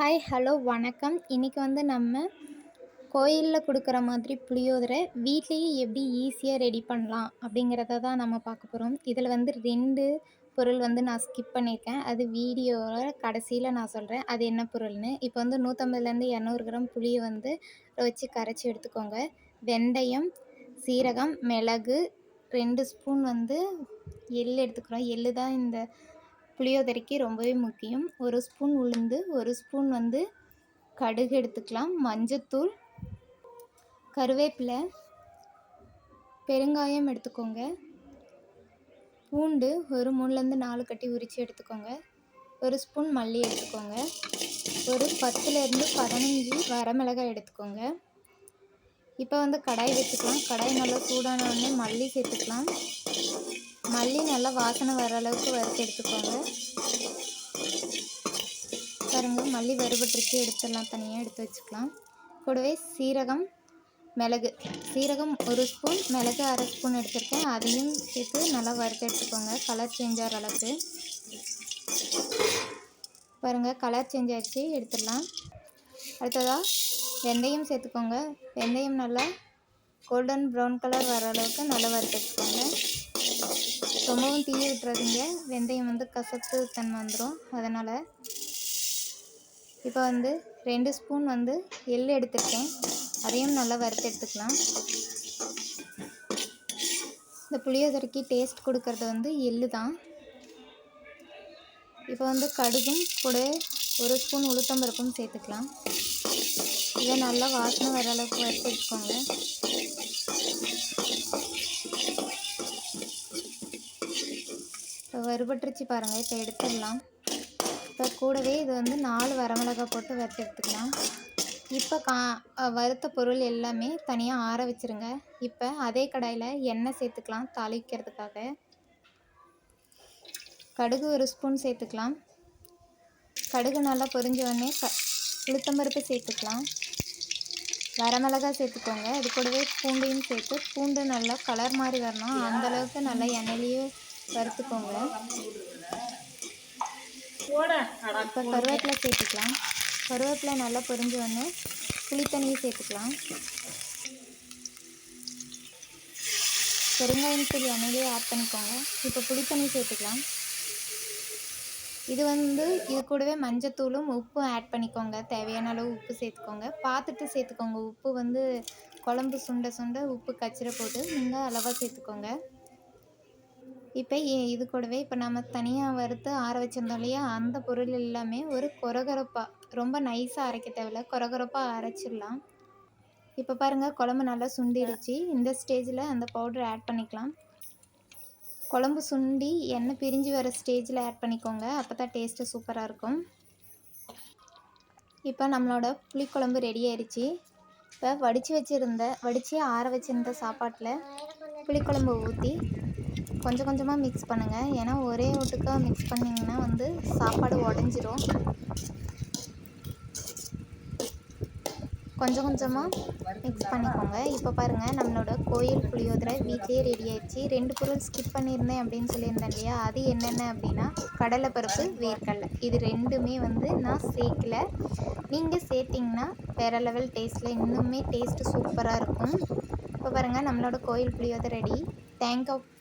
Hi hello வணக்கம். இன்றைக்கி வந்து நம்ம கோயிலில் கொடுக்குற மாதிரி புளியோதரை வீட்லேயே எப்படி ஈஸியாக ரெடி பண்ணலாம் அப்படிங்கிறத தான் நம்ம பார்க்க போகிறோம் இதில் வந்து ரெண்டு பொருள் வந்து நான் ஸ்கிப் பண்ணியிருக்கேன். அது வீடியோவில் கடைசியில் நான் சொல்கிறேன் அது என்ன பொருள்னு. இப்போ வந்து நூற்றம்பதுலேருந்து இரநூறு கிராம் புளியை வந்து வச்சு கரைச்சி எடுத்துக்கோங்க. வெந்தயம் சீரகம் மிளகு ரெண்டு ஸ்பூன் வந்து எள் எடுத்துக்கிறோம். எள் தான் இந்த புளியோதரைக்கு ரொம்பவே முக்கியம். ஒரு ஸ்பூன் உளுந்து ஒரு ஸ்பூன் வந்து கடுகு எடுத்துக்கலாம் மஞ்சத்தூள் கருவேப்பிலை பெருங்காயம் எடுத்துக்கோங்க. பூண்டு ஒரு மூணுலேருந்து நாலு கட்டி உரித்து எடுத்துக்கோங்க. ஒரு ஸ்பூன் மல்லி எடுத்துக்கோங்க. ஒரு பத்துலேருந்து பதினஞ்சு வரமிளகாய் எடுத்துக்கோங்க. இப்போ வந்து கடாய் வச்சுக்கலாம். கடாய் நல்லா சூடான உடனே மல்லி சேர்த்துக்கலாம். மல்லி நல்லா வாசனை வர அளவுக்கு வறுத்து எடுத்துக்கோங்க. பாருங்க மல்லி வறுபட்டுருக்கு. எடுத்துடலாம் தனியாக எடுத்து வச்சுக்கலாம். கூடவே சீரகம் மிளகு. சீரகம் ஒரு ஸ்பூன் மிளகு அரை ஸ்பூன் எடுத்துருக்கேன். அதையும் சேர்த்து நல்லா வறுத்து எடுத்துக்கோங்க. கலர் சேஞ்ச் ஆகிற அளவுக்கு. பாருங்கள் கலர் சேஞ்ச் ஆகிடுச்சு எடுத்துடலாம். அடுத்ததாக வெந்தயம் சேர்த்துக்கோங்க. வெந்தயம் நல்லா கோல்டன் ப்ரௌன் கலர் வர அளவுக்கு நல்லா வறுத்து எடுத்துக்கோங்க. ரொம்பவும் தீய விட்டுறாதீங்க. வெந்தயம் வந்து கசப்பு தன்மை வந்துடும் அதனால் இப்போ வந்து ரெண்டு ஸ்பூன் வந்து எள் எடுத்துருக்கேன். அதையும் நல்லா வறுத்து எடுத்துக்கலாம். இந்த புளியோதரைக்கு டேஸ்ட் கொடுக்கறது வந்து எள் தான். இப்போ வந்து கடுகும் கூட ஒரு ஸ்பூன் உளுத்தம்பருப்பும் சேர்த்துக்கலாம். இதை நல்லா வாசனை வர அளவுக்கு வறுத்து எடுத்துக்கோங்க. வறுபட்டுருச்சு பாருங்கள் இப்போ எடுத்துடலாம். இப்போ கூடவே இது வந்து நாலு வரமிளகா போட்டு வறுத்து எடுத்துக்கலாம். இப்போ கா வறுத்த பொருள் எல்லாமே தனியாக ஆற வச்சுருங்க. இப்போ அதே கடாயில் எண்ணெய் சேர்த்துக்கலாம் தாளிக்கிறதுக்காக. கடுகு ஒரு ஸ்பூன் சேர்த்துக்கலாம். கடுகு நல்லா பொரிஞ்சவொடனே க உளுத்தம்பருப்பு சேர்த்துக்கலாம். வரமிளகா சேர்த்துக்கோங்க. அது கூடவே பூண்டையும் சேர்த்து பூண்டு நல்லா கலர் மாதிரி வரணும். அந்தளவுக்கு நல்லா எண்ணெயிலேயே வறுத்துக்கோங்க. இப்போ கருவேப்பிலை சேர்த்துக்கலாம். கருவேப்பிலை நல்லா பொரிஞ்ச உடனே புளித்தண்ணியை சேர்த்துக்கலாம். பெருங்காயம் தூள் எண்ணெயிலே ஆட் பண்ணிக்கோங்க. இப்போ புளித்தண்ணி சேர்த்துக்கலாம். இது வந்து இது கூடவே மஞ்சத்தூளும் உப்பும் ஆட் பண்ணிக்கோங்க. தேவையான அளவு உப்பு சேர்த்துக்கோங்க. பார்த்துட்டு சேர்த்துக்கோங்க. உப்பு வந்து குழம்பு சுண்ட சுண்ட உப்பு கச்சிர போட்டு நீங்கள் அளவாக சேர்த்துக்கோங்க. இப்போ இது கூடவே இப்போ நம்ம தனியாக வறுத்து ஆற வச்சுருந்தோம் இல்லையா? அந்த பொருள் எல்லாமே ஒரு கொரகரப்பாக ரொம்ப நைஸாக அரைக்க தேவையில்ல. கொரகரப்பாக அரைச்சிடலாம். இப்போ பாருங்கள் குழம்பு நல்லா சுண்டிடுச்சு. இந்த ஸ்டேஜில் அந்த பவுடர் ஆட் பண்ணிக்கலாம். குழம்பு சுண்டி எண்ணெய் பிரிஞ்சு வர ஸ்டேஜில் ஆட் பண்ணிக்கோங்க. அப்போ தான் டேஸ்ட்டு சூப்பராக இருக்கும். இப்போ நம்மளோட புளிக்குழம்பு ரெடி ஆயிடுச்சு. இப்போ வடித்து வச்சுருந்த வடித்து ஆற வச்சுருந்த சாப்பாட்டில் புளிக்குழம்பு ஊற்றி கொஞ்சம் கொஞ்சமாக மிக்ஸ் பண்ணுங்கள் ஏன்னா ஒரே ஒட்டுக்காக மிக்ஸ் பண்ணிங்கன்னா வந்து சாப்பாடு உடஞ்சிரும். கொஞ்சம் கொஞ்சமாக மிக்ஸ் பண்ணிக்கோங்க. இப்போ பாருங்கள் நம்மளோட கோயில் புளியோதரை வீட்லேயே ரெடி ஆயிடுச்சு. ரெண்டு பொருள் ஸ்கிப் பண்ணியிருந்தேன் அப்படின்னு சொல்லியிருந்தேன் இல்லையா? அது என்னென்ன அப்படின்னா கடலைப்பருப்பு வேர்க்கடலை. இது ரெண்டுமே வந்து நான் சேர்க்கல. நீங்கள் சேர்த்திங்கன்னா வேறு லெவல் டேஸ்ட்டில் இன்னுமே டேஸ்ட்டு சூப்பராக இருக்கும். இப்போ பாருங்கள் நம்மளோட கோயில் புளியோதரை ready thank you